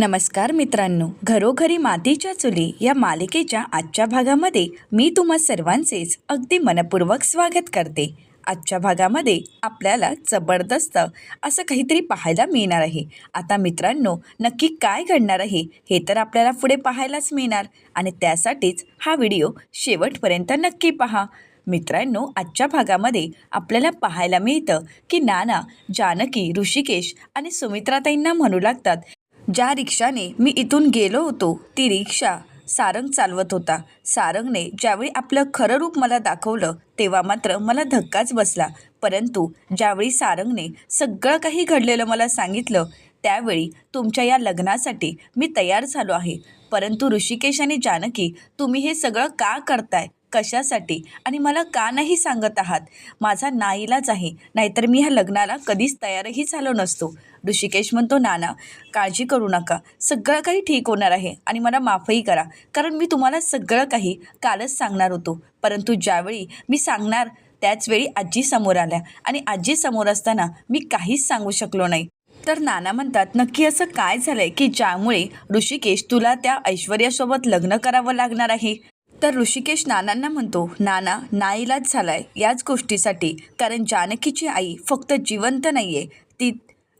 नमस्कार मित्रांनो घरोघरी मातीच्या चुली या मालिकेच्या आजच्या भागामध्ये मी तुम्हा सर्वांचेच अगदी मनपूर्वक स्वागत करते. आजच्या भागामध्ये आपल्याला जबरदस्त असं काहीतरी पाहायला मिळणार आहे. आता मित्रांनो नक्की काय घडणार आहे हे तर आपल्याला पुढे पाहायलाच मिळणार आणि त्यासाठीच हा व्हिडिओ शेवटपर्यंत नक्की पहा. मित्रांनो आजच्या भागामध्ये आपल्याला पाहायला मिळतं की नाना जानकी ऋषिकेश आणि सुमित्राताईंना म्हणू लागतात ज्या रिक्षाने मी इथून गेलो होतो ती रिक्षा सारंग चालवत होता. सारंगने ज्यावेळी आपलं खरं रूप मला दाखवलं तेव्हा मात्र मला धक्काच बसला. परंतु ज्यावेळी सारंगने सगळं काही घडलेलं मला सांगितलं त्यावेळी तुमच्या या लग्नासाठी मी तयार झालो आहे. परंतु ऋषिकेश आणि जानकी तुम्ही हे सगळं का करताय? कशासाठी? आणि मला का नाही सांगत आहात? माझा नाईलाच आहे. नाहीतर मी ह्या लग्नाला कधीच तयारही झालो नसतो. ऋषिकेश म्हणतो नाना काळजी करू नका. सगळं काही ठीक होणार आहे आणि मला माफही करा. कारण मी तुम्हाला सगळं काही कालच सांगणार होतो. परंतु ज्यावेळी मी सांगणार त्याचवेळी आजी समोर आल्या. आणि आजी समोर असताना मी काहीच सांगू शकलो नाही. तर नाना म्हणतात नक्की असं काय झालंय की ज्यामुळे ऋषिकेश तुला त्या ऐश्वर्यासोबत लग्न करावं लागणार आहे? तर ऋषिकेश नानांना म्हणतो नाना नाईलाज झालाय याच गोष्टीसाठी कारण जानकीची आई फक्त जिवंत नाहीये. ती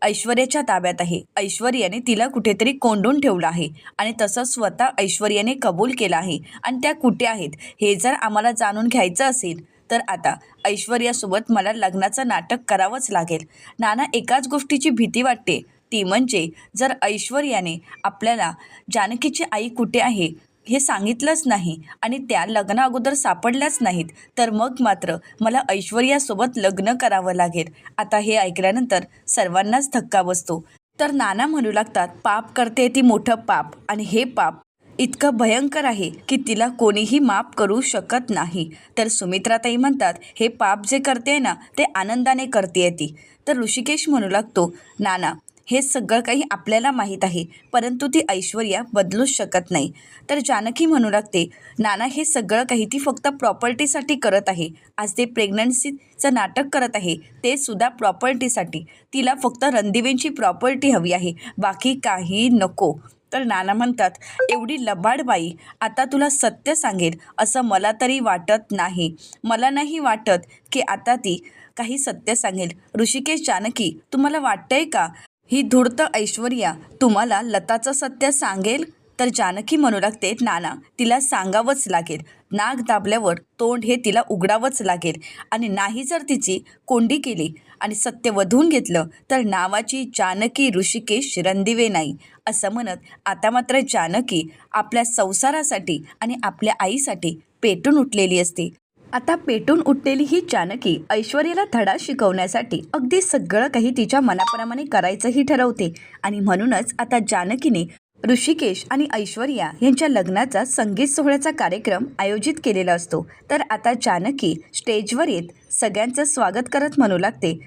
ऐश्वर्याच्या ताब्यात आहे. ऐश्वर्याने तिला कुठेतरी कोंडून ठेवलं आहे आणि तसं स्वतः ऐश्वर्याने कबूल केलं आहे. आणि त्या कुठे आहेत? हे जर आम्हाला जाणून घ्यायचं असेल तर आता ऐश्वर्यासोबत मला लग्नाचं नाटक करावंच लागेल. नाना एकाच गोष्टीची भीती वाटते. ती म्हणजे जर ऐश्वर्याने आपल्याला जानकीची आई कुठे आहे हे सांगितलंच नाही आणि त्या लग्ना अगोदर सापडल्याच नाहीत. तर मग मात्र मला ऐश्वर्यासोबत लग्न करावं लागेल. आता हे ऐकल्यानंतर सर्वांनाच धक्का बसतो. तर नाना म्हणू लागतात पाप करते ती मोठं पाप आणि हे पाप इतकं भयंकर आहे की तिला कोणीही माफ करू शकत नाही. तर सुमित्राताई म्हणतात हे पाप जे करते ना ते आनंदाने करते ती. तर ऋषिकेश म्हणू लागतो नाना हे सगळं काही आपल्याला माहीत आहे परंतु ती ऐश्वर्या बदलूच शकत नाही. तर जानकी म्हणू लागते नाना हे सगळं काही ती फक्त प्रॉपर्टीसाठी करत आहे. आज ते प्रेग्नन्सीचं नाटक करत आहे ते सुद्धा प्रॉपर्टीसाठी. तिला फक्त रणदिवेंची प्रॉपर्टी हवी आहे बाकी काही नको. तर नाना म्हणतात एवढी लबाड बाई आता तुला सत्य सांगेल असं मला तरी वाटत नाही. मला नाही वाटत की आता ती काही सत्य सांगेल. ऋषिकेश जानकी तुम्हाला वाटतंय का? ही धूर्त ऐश्वर्या तुम्हाला लताचं सत्य सांगेल? तर जानकी म्हणू लागते नाना तिला सांगावंच लागेल. नाक दाबल्यावर तोंड हे तिला उघडावंच लागेल. आणि नाही जर तिची कोंडी केली आणि सत्य वधून घेतलं तर नावाची जानकी ऋषिकेश रणदिवे नाही असं म्हणत आता मात्र जानकी आपल्या संसारासाठी आणि आपल्या आईसाठी पेटून उठलेली असते. आता पेटून उठलेली ही जानकी ऐश्वर्याला धडा शिकवण्यासाठी अगदी सगळं काही तिच्या मनाप्रमाणे करायचंही ठरवते. आणि म्हणूनच आता जानकीने ऋषिकेश आणि ऐश्वर्या यांच्या लग्नाचा संगीत सोहळ्याचा कार्यक्रम आयोजित केलेला असतो. तर आता जानकी स्टेजवर येत सगळ्यांचं स्वागत करत म्हणू लागते.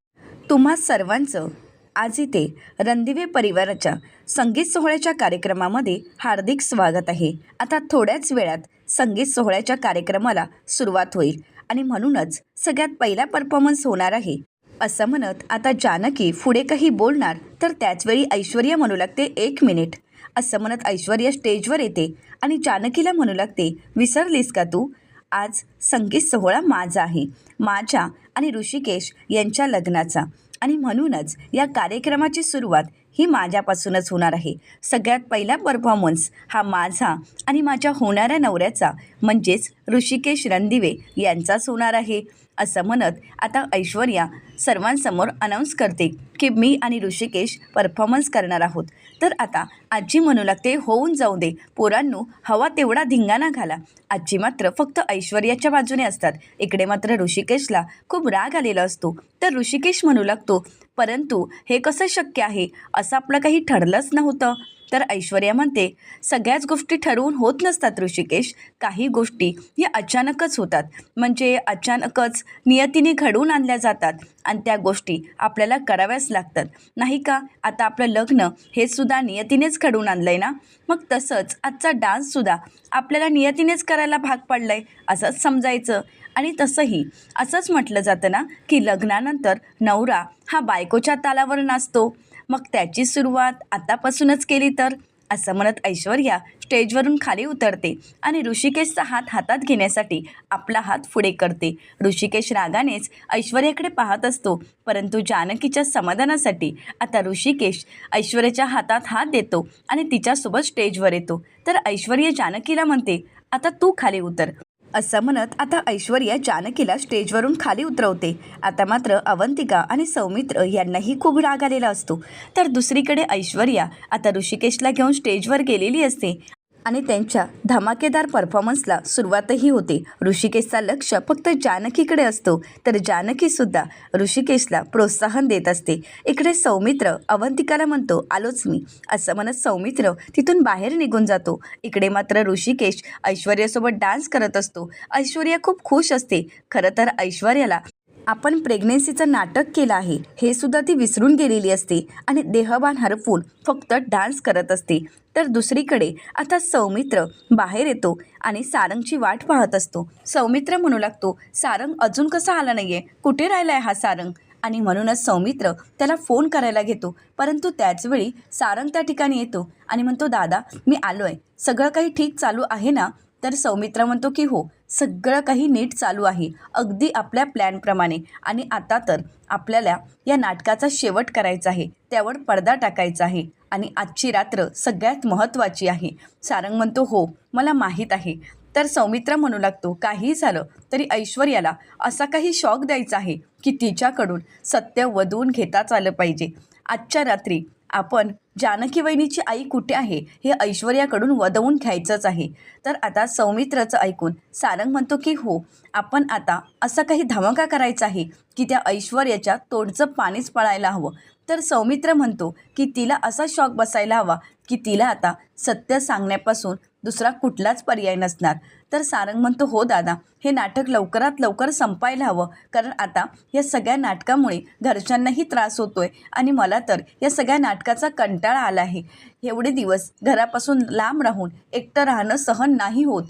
तुम्हा सर्वांचं आज इथे रणदिवे परिवाराच्या संगीत सोहळ्याच्या कार्यक्रमामध्ये हार्दिक स्वागत आहे. आता थोड्याच वेळात संगीत सोहळ्याच्या कार्यक्रमाला सुरुवात होईल. आणि म्हणूनच सगळ्यात पहिला परफॉर्मन्स होणार आहे. असं म्हणत आता जानकी पुढे काही बोलणार तर त्याचवेळी ऐश्वर्या म्हणू लागते एक मिनिट असं म्हणत ऐश्वर्या स्टेजवर येते आणि जानकीला म्हणू लागते विसरलीस का तू? आज संगीत सोहळा माझा आहे. माझ्या आणि ऋषिकेश यांच्या लग्नाचा. आणि म्हणूनच या कार्यक्रमाची सुरुवात ही माझ्यापासूनच होणार आहे. सगळ्यात पहिला परफॉर्मन्स हा माझा आणि माझ्या होणाऱ्या नवऱ्याचा म्हणजेच ऋषिकेश रणदिवे यांचाच होणार आहे. असं म्हणत आता ऐश्वर्या सर्वांसमोर अनाऊन्स करते की मी आणि ऋषिकेश परफॉर्मन्स करणार आहोत. तर आता आजी म्हणू लागते होऊन जाऊ दे. पोरांनो हवा तेवढा धिंगाणा घाला. आजी मात्र फक्त ऐश्वर्याच्या बाजूने असतात. इकडे मात्र ऋषिकेशला खूप राग आलेला असतो. तर ऋषिकेश म्हणू लागतो परंतु हे कसं शक्य आहे? असं आपलं काही ठरलंच नव्हतं. तर ऐश्वर्या म्हणते सगळ्याच गोष्टी ठरवून होत नसतात ऋषिकेश. काही गोष्टी या अचानकच होतात. म्हणजे अचानकच नियतीने घडवून आणल्या जातात आणि त्या गोष्टी आपल्याला कराव्याच लागतात. नाही का? आता आपलं लग्न हे सुद्धा नियतीनेच घडवून आणलं आहे ना? मग तसंच आजचा डान्ससुद्धा आपल्याला नियतीनेच करायला भाग पडलं आहे असंच समजायचं. आणि तसंही असंच म्हटलं जातं ना की लग्नानंतर नवरा हा बायकोच्या तालावर नाचतो. मग त्याची सुरुवात आतापासूनच केली तर? असं म्हणत ऐश्वर्या स्टेजवरून खाली उतरते आणि ऋषिकेशचा हात हातात घेण्यासाठी आपला हात पुढे करते. ऋषिकेश रागानेच ऐश्वर्याकडे पाहत असतो परंतु जानकीच्या समाधानासाठी आता ऋषिकेश ऐश्वर्याच्या हातात हात देतो आणि तिच्यासोबत स्टेजवर येतो. तर ऐश्वर्या जानकीला म्हणते आता तू खाली उतर. असं म्हणत आता ऐश्वर्या जानकीला स्टेजवरून खाली उतरवते. आता मात्र अवंतिका आणि सौमित्र यांनाही खूप राग आलेला असतो. तर दुसरीकडे ऐश्वर्या आता ऋषिकेशला घेऊन स्टेजवर गेलेली असते. आणि त्यांच्या धमाकेदार परफॉर्मन्सला सुरुवातही होते. ऋषिकेशचा लक्ष फक्त जानकीकडे असतो तर जानकीसुद्धा ऋषिकेशला प्रोत्साहन देत असते. इकडे सौमित्र अवंतिकाला म्हणतो आलोच मी. असं म्हणत सौमित्र तिथून बाहेर निघून जातो. इकडे मात्र ऋषिकेश ऐश्वर्यासोबत डान्स करत असतो. ऐश्वर्या खूप खुश असते. खरं तर ऐश्वर्याला आपण प्रेग्नेन्सीचं नाटक केलं आहे. हे सुद्धा ती विसरून गेलेली असते आणि देहभान हरपून फक्त डान्स करत असते. तर दुसरीकडे आता सौमित्र बाहेर येतो आणि सारंगची वाट पाहत असतो. सौमित्र म्हणू लागतो सारंग अजून कसा आला नाही आहे कुठे राहिला आहे हा सारंग? आणि म्हणूनच सौमित्र त्याला फोन करायला घेतो. परंतु त्याचवेळी सारंग त्या ठिकाणी येतो आणि म्हणतो दादा मी आलो आहे सगळं काही ठीक चालू आहे ना? तर सौमित्र म्हणतो की हो. सगळं काही नीट चालू आहे अगदी आपल्या प्लॅनप्रमाणे. आणि आता तर आपल्याला या नाटकाचा शेवट करायचा आहे त्यावर पडदा टाकायचा आहे. आणि आजची रात्र सगळ्यात महत्त्वाची आहे. सारंग म्हणतो हो मला माहीत आहे. तर सौमित्रा म्हणू लागतो काहीही झालं तरी ऐश्वर्याला असा काही शॉक द्यायचा आहे की तिच्याकडून सत्य वधवून घेताच आलं पाहिजे. आजच्या रात्री आपण जानकी वहिनीची आई कुठे आहे हे ऐश्वर्याकडून वदवून घ्यायचंच आहे. तर आता सौमित्रचं ऐकून सारंग म्हणतो की हो आपण आता असा काही धमाका करायचा आहे की त्या ऐश्वर्याच्या तोंडचं पाणीच पळायला हवं. तर सौमित्र म्हणतो की तिला असा शॉक बसायला हवा की तिला आता सत्य सांगण्यापासून दुसरा कुठलाच पर्याय नसणार. तर सारंग म्हणतो हो दादा हे नाटक लवकरात लवकर संपायला हवं. कारण आता या सगळ्या नाटकामुळे घरच्यांनाही त्रास होतो आहे आणि मला तर या सगळ्या नाटकाचा कंटाळा आला आहे. एवढे दिवस घरापासून लांब राहून एकटं राहणं सहन नाही होत.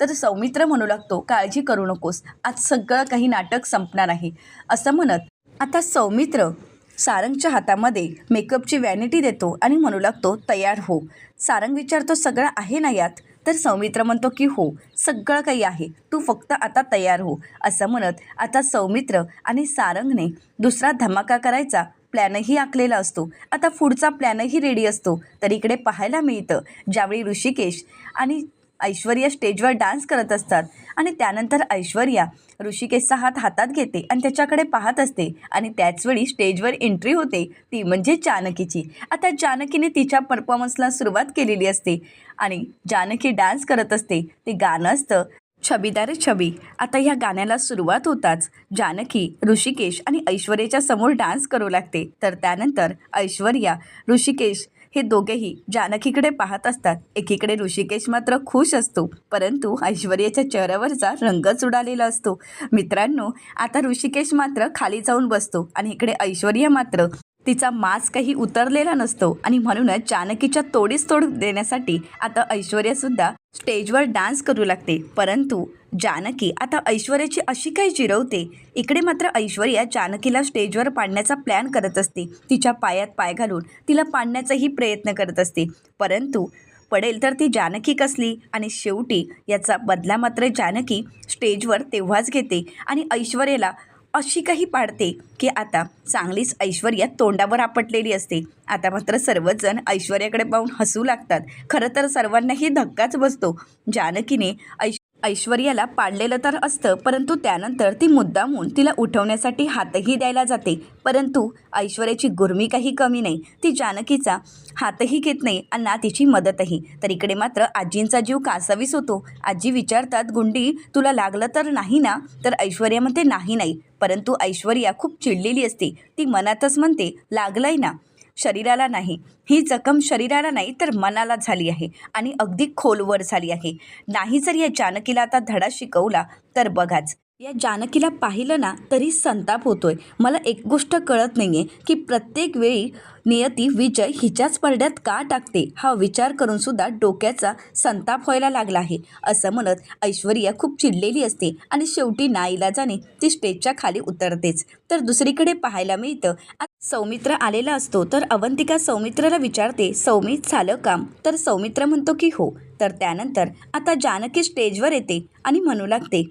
तर सौमित्र म्हणू लागतो काळजी करू नकोस. आज सगळं काही नाटक संपणार आहे. असं म्हणत आता सौमित्र सारंगच्या हातामध्ये मेकअपची वॅनिटी देतो आणि म्हणू लागतो तयार हो. सारंग विचारतो सगळं आहे ना यात? तर सौमित्र म्हणतो की हो सगळं काही आहे. तू फक्त आता तयार हो असं म्हणत आता सौमित्र आणि सारंगने दुसरा धमाका करायचा. प्लॅनही आखलेला असतो. आता पुढचा प्लॅनही रेडी असतो. तर इकडे पाहायला मिळतं. ज्यावेळी ऋषिकेश आणि ऐश्वर्या स्टेजवर डान्स करत असतात. आणि त्यानंतर ऐश्वर्या ऋषिकेशचा हात हातात घेते आणि त्याच्याकडे पाहत असते. आणि त्याचवेळी स्टेजवर एंट्री होते. ती म्हणजे जानकीची. आता जानकीने तिच्या परफॉर्मन्सला सुरुवात केलेली असते. आणि जानकी डान्स करत असते. ते गाणं असतं छबीदार छबी. आता ह्या गाण्याला सुरुवात होताच. जानकी ऋषिकेश आणि ऐश्वर्याच्या समोर डान्स करू लागते. तर त्यानंतर ऐश्वर्या ऋषिकेश हे दोघेही जानकीकडे पाहत असतात. एकीकडे ऋषिकेश मात्र खुश असतो. परंतु ऐश्वर्याच्या चेहऱ्यावरचा रंगच उडालेला असतो. मित्रांनो आता ऋषिकेश मात्र खाली जाऊन बसतो आणि इकडे ऐश्वर्या मात्र तिचा मास्कही उतरलेला नसतो. आणि म्हणूनच जानकीच्या तोडीस तोड देण्यासाठी आता ऐश्वर्यासुद्धा स्टेजवर डान्स करू लागते. परंतु जानकी आता ऐश्वर्याची अशी काही जिरवते. इकडे मात्र ऐश्वर्या जानकीला स्टेजवर पाडण्याचा प्लॅन करत असते. तिच्या पायात पाय घालून तिला पाडण्याचाही प्रयत्न करत असते. परंतु पडेल तर ती जानकी कसली? आणि शेवटी याचा बदला मात्र जानकी स्टेजवर तेव्हाच घेते. आणि ऐश्वर्याला अशी काही पाडते की आता चांगलीच ऐश्वर्या तोंडावर आपटलेली असते. आता मात्र सर्वजण ऐश्वर्याकडे पाहून हसू लागतात. खरं तर सर्वांनाही धक्काच बसतो. जानकीने ऐश ऐश्वर्याला पाडलेलं तर असतं परंतु त्यानंतर ती मुद्दामून तिला उठवण्यासाठी हातही द्यायला जाते. परंतु ऐश्वर्याची गुर्मी काही कमी नाही. ती जानकीचा हातही घेत नाही आणि ना तिची मदतही. तर इकडे मात्र आजींचा जीव कासावीस होतो. आजी विचारतात गुंडी तुला लागलं तर नाही ना? तर ऐश्वर्या म्हणते नाही नाही. परंतु ऐश्वर्या खूप चिडलेली असते. ती मनातच म्हणते लागलंय ना? शरीराला नाही. ही जखम शरीराला नाही तर मनाला झाली आहे आणि अगदी खोलवर झाली आहे. नाही जर या जानकीला आता धडा शिकवला तर बघाच. या जानकीला पाहिलं ना तरी संताप होतोय. मला एक गोष्ट कळत नाही आहे की प्रत्येक वेळी नियती विजय हिच्याच पडद्यात का टाकते? हा विचार करून सुद्धा डोक्याचा संताप व्हायला लागला आहे. असं म्हणत ऐश्वर्या खूप चिडलेली असते आणि शेवटी नाईलाजाने ती स्टेजच्या खाली उतरतेच. तर दुसरीकडे पाहायला मिळतं सौमित्र आलेला असतो. तर अवंतिका सौमित्राला विचारते सौमित झालं काम? तर सौमित्र म्हणतो की हो. तर त्यानंतर आता जानकी स्टेजवर येते आणि म्हणू लागते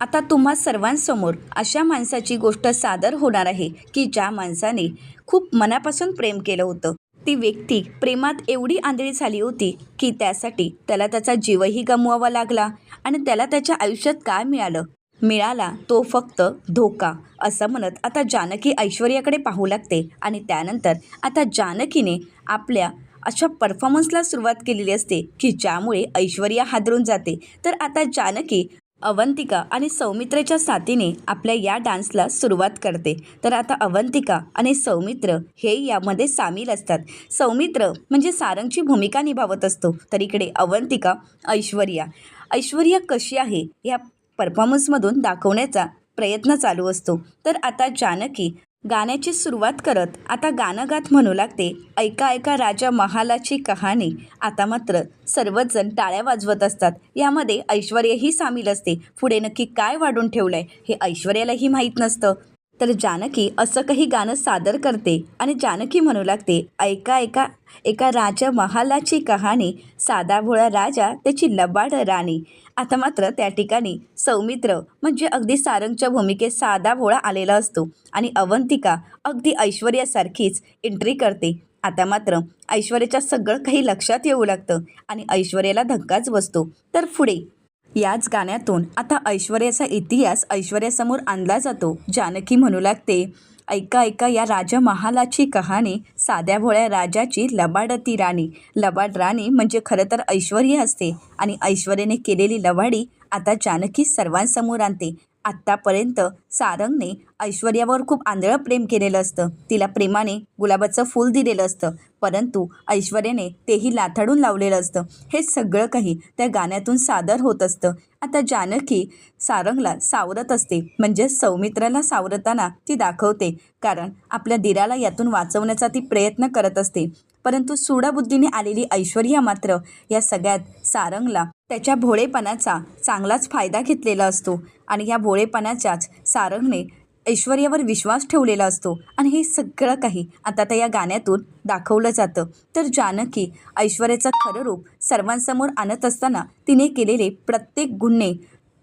आता तुम्हा सर्वांसमोर अशा माणसाची गोष्ट सादर होणार आहे की ज्या माणसाने खूप मनापासून प्रेम केलं होतं. ती व्यक्ती प्रेमात एवढी आंधळी झाली होती की त्यासाठी त्याला त्याचा जीवही गमवावा लागला आणि त्याला त्याच्या आयुष्यात काय मिळालं? मिळाला तो फक्त धोका असं म्हणत आता जानकी ऐश्वर्याकडे पाहू लागते आणि त्यानंतर आता जानकीने आपल्या अशा परफॉर्मन्सला सुरुवात केलेली असते की ज्यामुळे ऐश्वर्या हादरून जाते. तर आता जानकी अवंतिका आणि सौमित्रेच्या साथीने आपल्या या डान्सला सुरुवात करते. तर आता अवंतिका आणि सौमित्र हे यामध्ये सामील असतात. सौमित्र म्हणजे सारंगची भूमिका निभावत असतो. तर इकडे अवंतिका ऐश्वर्या. ऐश्वर्या कशी आहे? या परफॉर्मन्समधून दाखवण्याचा प्रयत्न चालू असतो. तर आता जानकी गाण्याची सुरुवात करत आता गाणं गात म्हणू लागते. ऐका ऐका राजा महालाची कहाणी. आता मात्र सर्वच जण टाळ्या वाजवत असतात. यामध्ये ऐश्वर्याही सामील असते. पुढे नक्की काय वाढून ठेवलंय हे ऐश्वर्यालाही माहीत नसतं. तर जानकी असं काही गाणं सादर करते आणि जानकी म्हणू लागते ऐका ऐका एका राजा महालाची कहाणी. साधा भोळा राजा त्याची लबाड राणी. आता मात्र त्या ठिकाणी सौमित्र म्हणजे अगदी सारंगच्या भूमिकेत साधा भोळा आलेला असतो आणि अवंतिका अगदी ऐश्वर्यासारखीच एंट्री करते. आता मात्र ऐश्वर्याच्या सगळं काही लक्षात येऊ लागतं आणि ऐश्वर्याला धक्काच बसतो. तर पुढे. याच गाण्यातून आता ऐश्वर्याचा इतिहास ऐश्वर्यासमोर आणला जातो. जानकी म्हणू लागते ऐका ऐका या राजा महालाची कहाणी साध्या भोळ्या राजाची लबाडती राणी. लबाड राणी म्हणजे खरं तर ऐश्वर्य असते आणि ऐश्वर्याने केलेली लबाडी आता जानकी सर्वांसमोर आणते. आत्तापर्यंत सारंगने ऐश्वर्यावर खूप आंधळं प्रेम केलेलं असतं. तिला प्रेमाने गुलाबाचं फूल दिलेलं असतं. परंतु ऐश्वर्याने तेही लाथाडून लावलेलं असतं. हे सगळं काही त्या गाण्यातून सादर होत असतं. आता जानकी सारंगला सावरत असते. म्हणजे सौमित्राला सावरताना ती दाखवते. कारण आपल्या दिराला यातून वाचवण्याचा ती प्रयत्न करत असते. परंतु सुडाबुद्धीने आलेली ऐश्वर्या मात्र या सगळ्यात सारंगला त्याच्या भोळेपणाचा चांगलाच फायदा घेतलेला असतो. आणि या भोळेपणाच्याच सारंगने ऐश्वर्यावर विश्वास ठेवलेला असतो. आणि हे सगळं काही आता त्या या गाण्यातून दाखवलं जातं. तर जानकी ऐश्वर्याचं खरं रूप सर्वांसमोर आणत असताना तिने केलेले प्रत्येक गुन्हे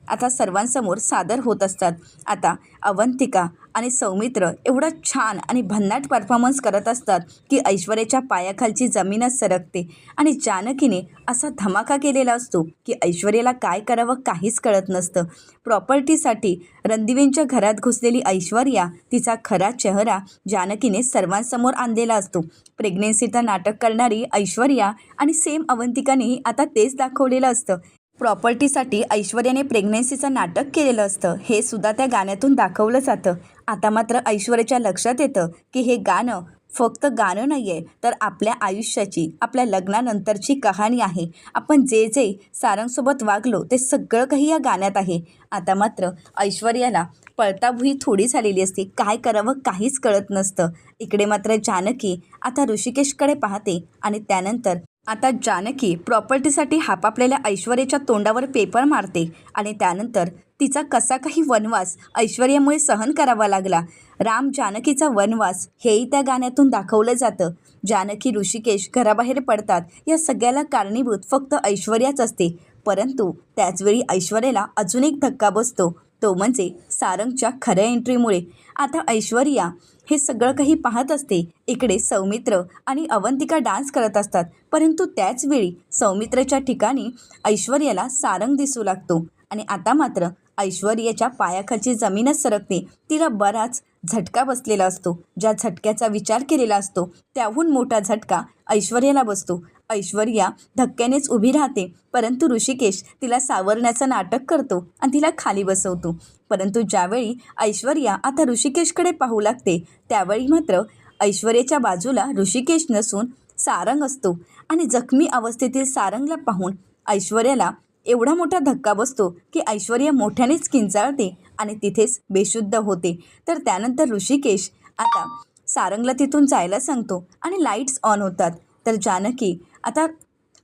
आता सर्वांसमोर सादर होत असतात. आता अवंतिका आणि सौमित्र एवढा छान आणि भन्नाट परफॉर्मन्स करत असतात की ऐश्वर्याच्या पायाखालची जमीनच सरकते. आणि जानकीने असा धमाका केलेला असतो की ऐश्वर्याला काय करावं काहीच कळत नसतं. प्रॉपर्टीसाठी रणदिवेंच्या घरात घुसलेली ऐश्वर्या तिचा खरा चेहरा जानकीने सर्वांसमोर आणलेला असतो. प्रेग्नेन्सीचं नाटक करणारी ऐश्वर्या आणि सेम अवंतिकानेही आता तेच दाखवलेलं असतं. प्रॉपर्टीसाठी ऐश्वर्याने प्रेग्नन्सीचं नाटक केलेलं असतं. हे सुद्धा त्या गाण्यातून दाखवलं जातं. आता मात्र ऐश्वर्याच्या लक्षात येतं की हे गाणं फक्त गाणं नाही आहे तर आपल्या आयुष्याची आपल्या लग्नानंतरची कहाणी आहे. आपण जे जे सारंगसोबत वागलो ते सगळं काही या गाण्यात आहे. आता मात्र ऐश्वर्याला पळताभुई थोडी झालेली असते. काय करावं काहीच कळत नसतं. इकडे मात्र जानकी आता ऋषिकेशकडे पाहते आणि त्यानंतर आता जानकी प्रॉपर्टीसाठी हापापलेल्या ऐश्वर्याच्या तोंडावर पेपर मारते आणि त्यानंतर तिचा कसा काही वनवास ऐश्वर्यामुळे सहन करावा लागला. राम जानकीचा वनवास हेही त्या गाण्यातून दाखवलं जातं. जानकी ऋषिकेश घराबाहेर पडतात. या सगळ्याला कारणीभूत फक्त ऐश्वर्याच असते. परंतु त्याचवेळी ऐश्वर्याला अजून एक धक्का बसतो. तो म्हणजे सारंगच्या खऱ्या एंट्रीमुळे आता ऐश्वर्या हे सगळं काही पाहत असते. इकडे सौमित्र आणि अवंतिका डान्स करत असतात. परंतु त्याचवेळी सौमित्रच्या ठिकाणी ऐश्वर्याला सारंग दिसू लागतो. आणि आता मात्र ऐश्वर्याच्या पायाखालची जमीनच सरकते. तिला बराच झटका बसलेला असतो. ज्या झटक्याचा विचार केलेला असतो त्याहून मोठा झटका ऐश्वर्याला बसतो. ऐश्वर्या धक्क्यानेच उभी राहते. परंतु ऋषिकेश तिला सावरण्याचं नाटक करतो आणि तिला खाली बसवतो. परंतु ज्यावेळी ऐश्वर्या आता ऋषिकेशकडे पाहू लागते त्यावेळी मात्र ऐश्वर्याच्या बाजूला ऋषिकेश नसून सारंग असतो आणि जखमी अवस्थेतील सारंगला पाहून ऐश्वर्याला एवढा मोठा धक्का बसतो की ऐश्वर्या मोठ्यानेच किंचाळते आणि तिथेच बेशुद्ध होते. तर त्यानंतर ऋषिकेश आता सारंगला तिथून जायला सांगतो आणि लाईट्स ऑन होतात. तर जानकी आता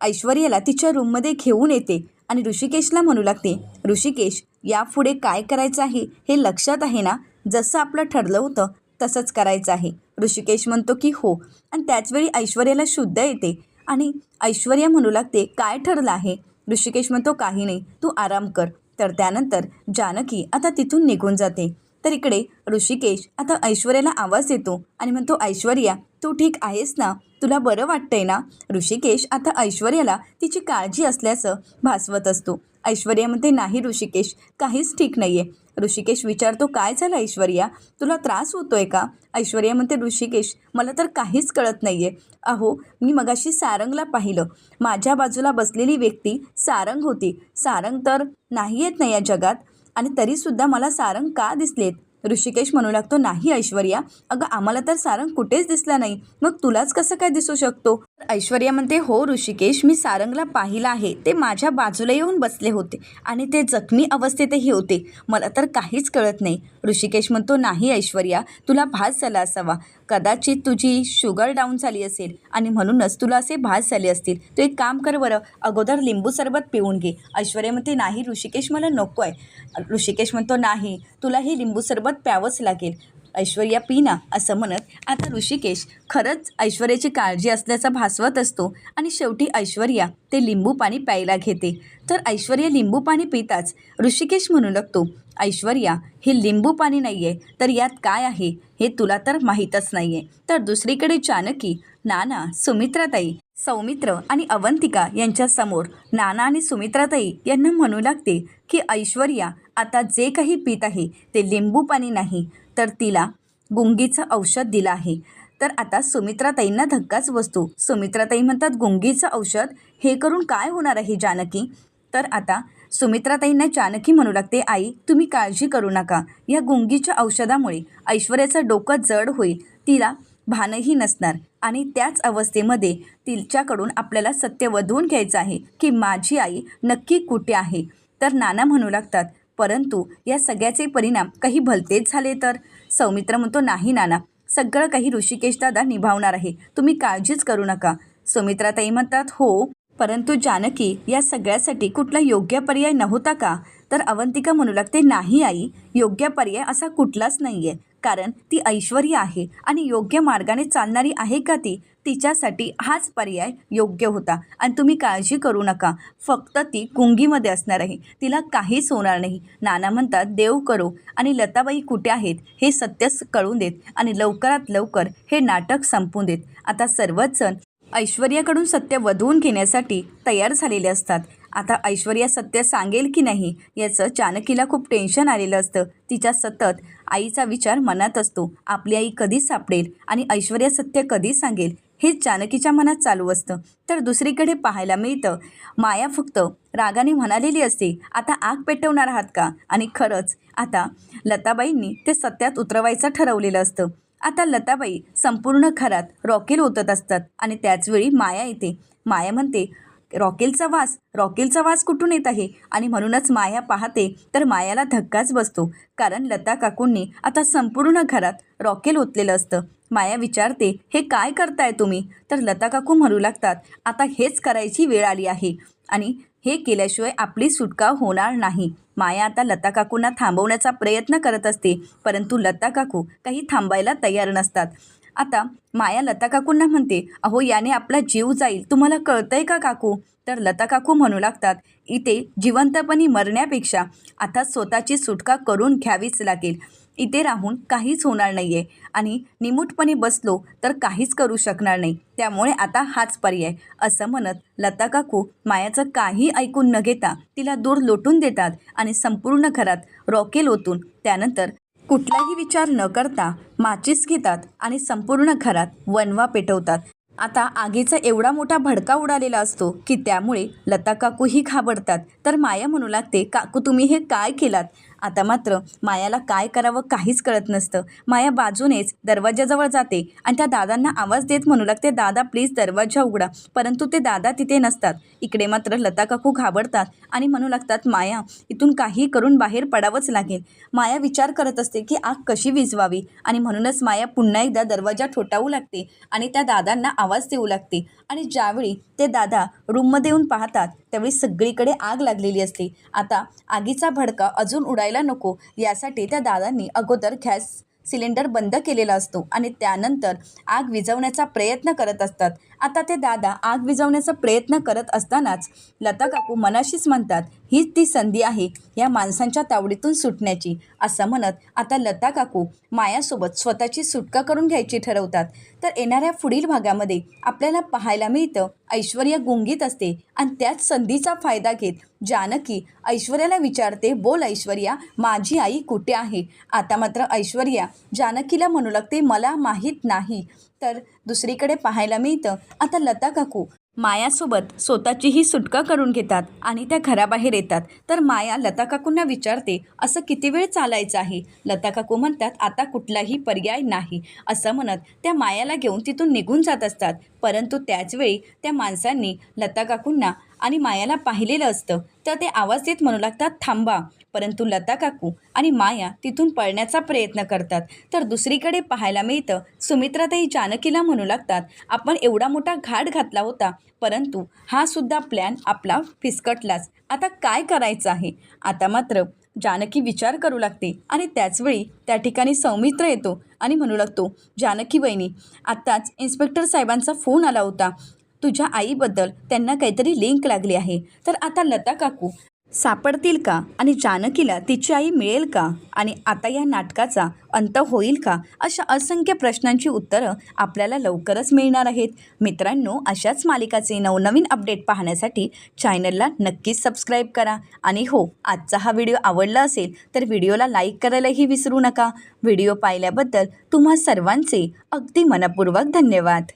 ऐश्वर्याला तिच्या रूममध्ये घेऊन येते आणि ऋषिकेशला म्हणू लागते ऋषिकेश यापुढे काय करायचं आहे हे लक्षात आहे ना? जसं आपलं ठरलं होतं तसंच करायचं आहे. ऋषिकेश म्हणतो की हो. आणि त्याचवेळी ऐश्वर्याला शुद्ध येते आणि ऐश्वर्या म्हणू लागते काय ठरलं आहे? ऋषिकेश म्हणतो काही नाही तू आराम कर. तर त्यानंतर जानकी आता तिथून निघून जाते. तर इकडे ऋषिकेश आता ऐश्वर्याला आवाज देतो आणि म्हणतो ऐश्वर्या तू ठीक आहेस ना? तुला बरं वाटतंय ना? ऋषिकेश आता ऐश्वर्याला तिची काळजी असल्याचं भासवत असतो. ऐश्वर्या म्हणते नाही ऋषिकेश काहीच ठीक नाही आहे ऋषिकेश विचारतो काय झालं ऐश्वर्या? तुला त्रास होतोय का? ऐश्वर्या म्हणते ऋषिकेश मला तर काहीच कळत नाही आहे अहो मी मगाशी सारंगला पाहिलं. माझ्या बाजूला बसलेली व्यक्ती सारंग होती. सारंग तर नाही येत नाही या जगात? आणि तरीसुद्धा मला सारंग का दिसलेत? ऋषिकेश म्हणू लागतो नाही ऐश्वर्या अगं आम्हाला तर सारंग कुठेच दिसला नाही. मग तुलाच कसं काय दिसू शकतो? ऐश्वर्या म्हणते हो ऋषिकेश मी सारंगला पाहिलं आहे. ते माझ्या बाजूला येऊन बसले होते आणि ते जखमी अवस्थेतही होते. मला तर काहीच कळत नाही. ऋषिकेश म्हणतो नाही ऐश्वर्या तुला भास झाला असावा. कदाचित तुझी शुगर डाऊन झाली असेल आणि म्हणूनच तुला असे भास झाले असतील. तू एक काम कर बरं अगोदर लिंबू सरबत पिऊन घे. ऐश्वर्या म्हणते नाही ऋषिकेश मला नको आहे. ऋषिकेश म्हणतो नाही तुला हे लिंबू सरबत प्यावंच लागेल. ऐश्वर्या पिना असं म्हणत आता ऋषिकेश खरंच ऐश्वर्याची काळजी असल्याचा भासवत असतो आणि शेवटी ऐश्वर्या ते लिंबू पाणी प्यायला घेते. तर ऐश्वर्या लिंबू पाणी पिताच. ऋषिकेश म्हणू लागतो ऐश्वर्या हे लिंबू पाणी नाही आहे तर यात काय आहे? हे तुला तर माहीतच नाही आहे तर दुसरीकडे जानकी नाना सुमित्राताई सौमित्र आणि अवंतिका यांच्यासमोर नाना आणि सुमित्राताई यांना म्हणू लागते की ऐश्वर्या आता जे काही पीत आहे ते लिंबू पाणी नाही. तर तिला गुंगीचं औषध दिलं आहे. तर आता सुमित्राताईंना धक्काच बसतो. सुमित्राताई म्हणतात गुंगीचं औषध? हे करून काय होणार आहे जानकी? तर आता सुमित्राताईंना जानकी म्हणू लागते आई तुम्ही काळजी करू नका. या गुंगीच्या औषधामुळे ऐश्वर्याचं डोकं जड होईल. तिला भानही नसणार. आणि त्याच अवस्थेमध्ये तिच्याकडून आपल्याला सत्य वधवून घ्यायचं आहे की माझी आई नक्की कुठे आहे? तर नाना म्हणू लागतात परंतु या सगळ्याचे परिणाम काही भलतेच झाले तर? सौमित्र म्हणतो नाही नाना. सगळं काही ऋषिकेश दादा निभावणार आहे. तुम्ही काळजीच करू नका. सुमित्राताई म्हणतात हो परंतु जानकी या सगळ्यासाठी कुठला योग्य पर्याय नव्हता का? तर अवंतिका म्हणू लागते नाही आई. योग्य पर्याय असा कुठलाच नाही आहे कारण ती ऐश्वर्य आहे आणि योग्य मार्गाने चालणारी आहे का ती? तिच्यासाठी हाच पर्याय योग्य होता. आणि तुम्ही काळजी करू नका. फक्त ती कुंगीमध्ये असणार आहे. तिला काहीच होणार नाही. नाना म्हणतात देव करो. आणि लताबाई कुठे आहेत? हे सत्य कळून देत आणि लवकरात लवकर हे नाटक संपून देत. आता सर्वच जण ऐश्वर्याकडून सत्य वधवून घेण्यासाठी तयार झालेले असतात. आता ऐश्वर्या सत्य सांगेल की नाही याचं जानकीला खूप टेन्शन आलेलं असतं. तिच्या सतत आईचा विचार मनात असतो. आपली आई कधी सापडेल आणि ऐश्वर्या सत्य कधी सांगेल? हेच जानकीच्या मनात चालू असतं. तर दुसरीकडे पाहायला मिळतं. माया फक्त. रागाने म्हणालेली असते आता आग पेटवणार आहात का? आणि खरंच आता लताबाईंनी ते सत्यात उतरवायचं ठरवलेलं असतं. आता लताबाई संपूर्ण घरात रॉकेल ओतत असतात आणि त्याचवेळी माया येते. माया म्हणते रॉकेलचा वास रॉकेलचा वास कुठून येत आहे? आणि म्हणूनच माया पाहते तर मायाला धक्काच बसतो. कारण लता काकूंनी आता संपूर्ण घरात रॉकेल ओतलेलं असतं. माया विचारते हे काय करताय तुम्ही? तर लता काकू म्हणू लागतात आता हेच करायची वेळ आली आहे. आणि हे केल्याशिवाय आपली सुटका होणार नाही. माया आता लता काकूंना थांबवण्याचा प्रयत्न करत असते परंतु लता काकू काही थांबायला तयार नसतात. आता माया लता काकूंना म्हणते अहो याने आपला जीव जाईल. तुम्हाला कळतंय का काकू? तर लता काकू म्हणू लागतात इथे जिवंतपणी मरण्यापेक्षा आता स्वतःची सुटका करून घ्यावीच लागेल. इथे राहून काहीच होणार नाही आहे आणि निमूटपणे बसलो तर काहीच करू शकणार नाही. त्यामुळे आता हाच पर्याय. असं म्हणत लता काकू मायाचं काही ऐकून न घेता तिला दूर लोटून देतात आणि संपूर्ण घरात रॉकेल ओतून त्यानंतर कुठलाही विचार न करता माचीस घेतात आणि संपूर्ण घरात वनवा पेटवतात. आता आगीचा एवढा मोठा भडका उडालेला असतो की त्यामुळे लता काकूही घाबरतात. तर माया म्हणू लागते काकू तुम्ही हे काय केलात? आता मात्र मायाला काय करावं काहीच कळत नसतं. माया बाजूनेच दरवाजाजवळ जाते आणि त्या दादांना आवाज देत म्हणू लागते दादा प्लीज दरवाजा उघडा. परंतु ते दादा तिथे नसतात. इकडे मात्र लता काकू घाबरतात आणि म्हणू लागतात माया इथून काही करून बाहेर पडावंच लागेल. माया विचार करत असते की आग कशी विजवावी आणि म्हणूनच माया पुन्हा एकदा दरवाजा ठोठावू लागते आणि त्या दादांना आवाज देऊ लागते. आणि ज्यावेळी ते दादा रूममध्ये येऊन पाहतात त्यावेळी सगळीकडे आग लागलेली असते. आता आगीचा भडका अजून उडायला नको यासाठी त्या दादांनी अगोदर गॅस सिलेंडर बंद केलेला असतो आणि त्यानंतर आग विझवण्याचा प्रयत्न करत असतात. आता ते दादा आग विझवण्याचा प्रयत्न करत असतानाच लता काकू मनाशीच म्हणतात हीच ती संधी आहे या माणसांच्या तावडीतून सुटण्याची. असं म्हणत आता लता काकू मायासोबत स्वतःची सुटका करून घ्यायची ठरवतात. तर येणाऱ्या पुढील भागामध्ये आपल्याला पाहायला मिळतं ऐश्वर्या गुंगीत असते आणि त्याच संधीचा फायदा घेत जानकी ऐश्वर्याला विचारते बोल ऐश्वर्या माझी आई कुठे आहे? आता मात्र ऐश्वर्या जानकीला म्हणू लागते मला माहीत नाही. तर दुसरीकडे पाहायला मिळतं. आता लता काकू मायासोबत स्वतःचीही सुटका करून घेतात आणि त्या घराबाहेर येतात. तर माया लता काकूंना विचारते असं किती वेळ चालायचं आहे? लता काकू म्हणतात आता कुठलाही पर्याय नाही. असं म्हणत त्या मायाला घेऊन तिथून निघून जात असतात. परंतु त्याचवेळी त्या माणसांनी लता काकूंना आणि मायाला पाहिलेलं असतं. तर ते आवाज देत म्हणू लागतात थांबा परंतु लता काकू आणि माया तिथून पळण्याचा प्रयत्न करतात. तर दुसरीकडे पाहायला मिळतं सुमित्राताई जानकीला म्हणू लागतात आपण एवढा मोठा घाट घातला होता परंतु हा सुद्धा प्लॅन आपला फिसकटलाच. आता काय करायचं आहे? आता मात्र जानकी विचार करू लागते आणि त्याचवेळी त्या ठिकाणी सौमित्र येतो आणि म्हणू लागतो जानकी बहिणी आत्ताच इन्स्पेक्टर साहेबांचा फोन आला होता. तुझ्या आईबद्दल त्यांना काहीतरी लिंक लागली आहे. तर आता लता काकू सापडतील का? आणि जानकीला तिची आई मिळेल का? आणि आता या नाटकाचा अंत होईल का? अशा असंख्य प्रश्नांची उत्तरं आपल्याला लवकरच मिळणार आहेत. मित्रांनो अशाच मालिकाचे नवनवीन अपडेट पाहण्यासाठी चॅनलला नक्कीच सबस्क्राईब करा. आणि हो आजचा हा व्हिडिओ आवडला असेल तर व्हिडिओला लाईक करायलाही विसरू नका. व्हिडिओ पाहिल्याबद्दल तुम्हा सर्वांचे अगदी मनपूर्वक धन्यवाद.